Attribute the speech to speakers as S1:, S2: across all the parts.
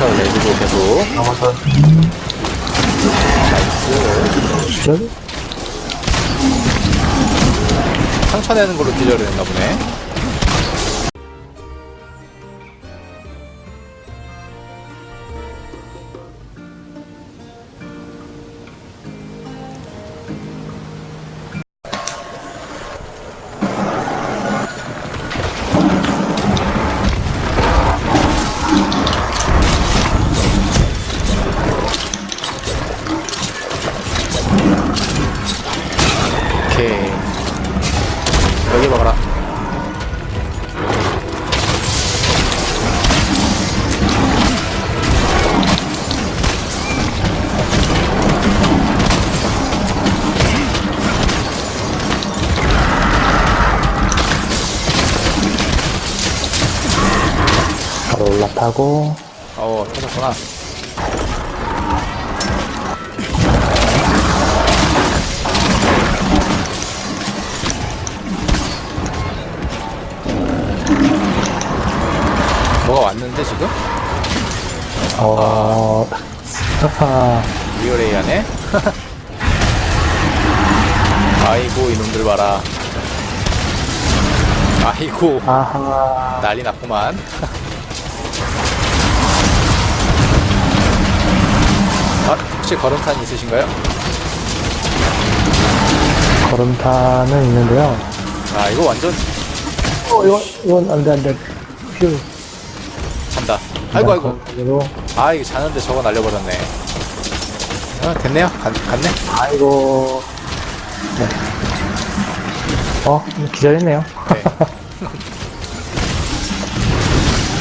S1: 상처를 내주고 계속
S2: 넘어서 기절?
S1: 상처 내는 걸로 기절을 했나 보네 여기 봐라.
S2: 바로 올라타고.
S1: 어 터졌구나 지금?
S2: 어... 하하
S1: 리오레이 하네? 아이고 이놈들 봐라. 아이고
S2: 아하.
S1: 난리 났구만. 아, 혹시 걸음탄 있으신가요?
S2: 걸음타는 있는데요.
S1: 아 이거 완전
S2: 어 이건 이건 안돼 안돼. 휴
S1: 찬다. 아이고 아이고.
S2: 그리고
S1: 아 이거 자는데 저거 날려버렸네. 아 됐네요. 간, 갔네.
S2: 아이고. 네. 어 기절했네요.
S1: 네.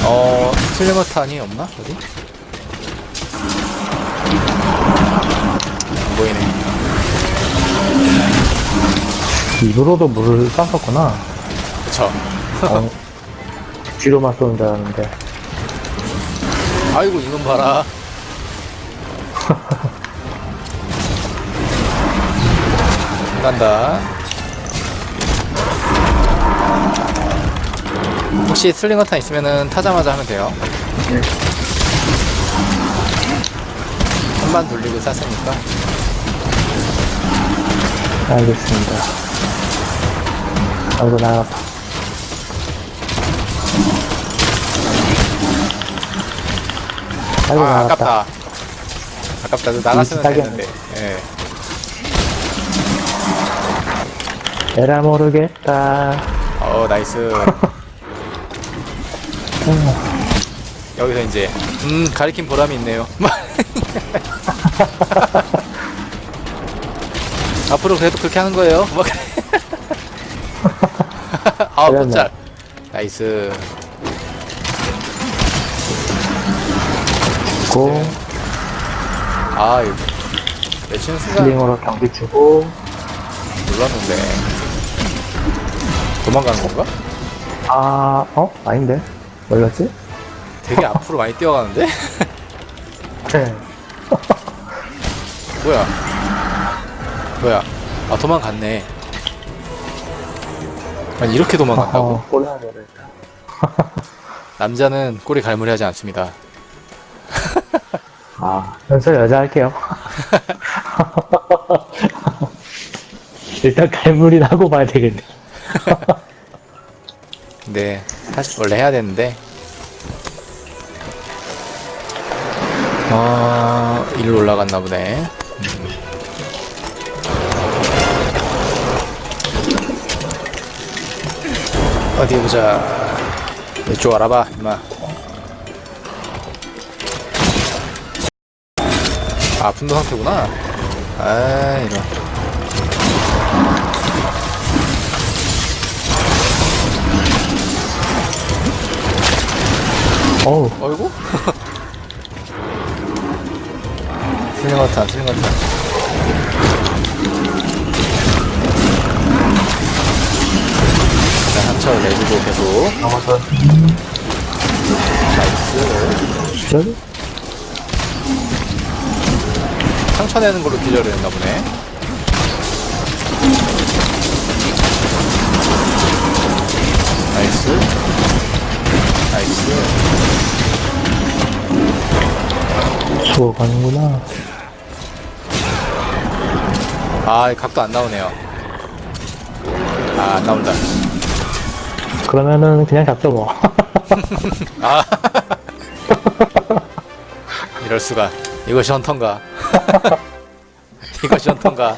S1: 어 슬리머탄이 없나 어디? 안 보이네.
S2: 입으로도 물을 쐈었구나.
S1: 그쵸.
S2: 어, 뒤로만 쏘는 알았는데
S1: 아이고 이건 봐라. 간다. 혹시 슬링어탄 있으면은 타자마자 하면 돼요. 한번 돌리고 쐈으니까.
S2: 알겠습니다. 아이고 나갔다 아이고
S1: 아
S2: 나갔다.
S1: 아깝다. 아깝다. 그 나갔으면
S2: 비슷하게
S1: 됐는데. 예.
S2: 에라 모르겠다.
S1: 어 나이스.
S2: 음,
S1: 여기서 이제 음 가리킨 보람이 있네요. 앞으로 그래도 그렇게 하는 거예요? 막 아,
S2: 그랬네.
S1: 못잘. 나이스
S2: 고
S1: 아 이거 내치는 순간
S2: 슬링으로 경비 주고
S1: 몰랐는데 도망가는 건가?
S2: 아 어? 아닌데 뭘렸지?
S1: 되게 앞으로 많이 뛰어가는데?
S2: 네
S1: 뭐야 뭐야 아 도망갔네 아니 이렇게 도망간다고?
S2: 어, 꼬리하게를
S1: 남자는 꼬리 갈무리하지 않습니다
S2: 아 현서 여자 할게요. 일단 갈무리는 하고 봐야 되겠네.
S1: 근데 사실 원래 해야 되는데. 아 일로 올라갔나 보네. 어디 보자. 이쪽 알아봐 임마 아 분노 상태구나 아 이런
S2: 어우
S1: 어이구? 슬링어탄, 슬링어탄. 자, 상처를 내주고 계속.
S2: 넘어서
S1: 나이스.
S2: 기절?
S1: 상처 내는 걸로 기절을 했나 보네. 나이스. 나이스.
S2: 오, 가는구나.
S1: 아 각도 안 나오네요 아 안 나온다
S2: 그러면은 그냥 잡죠, 뭐.
S1: 아 이럴 수가 이것이 헌터인가? 이것이 헌터인가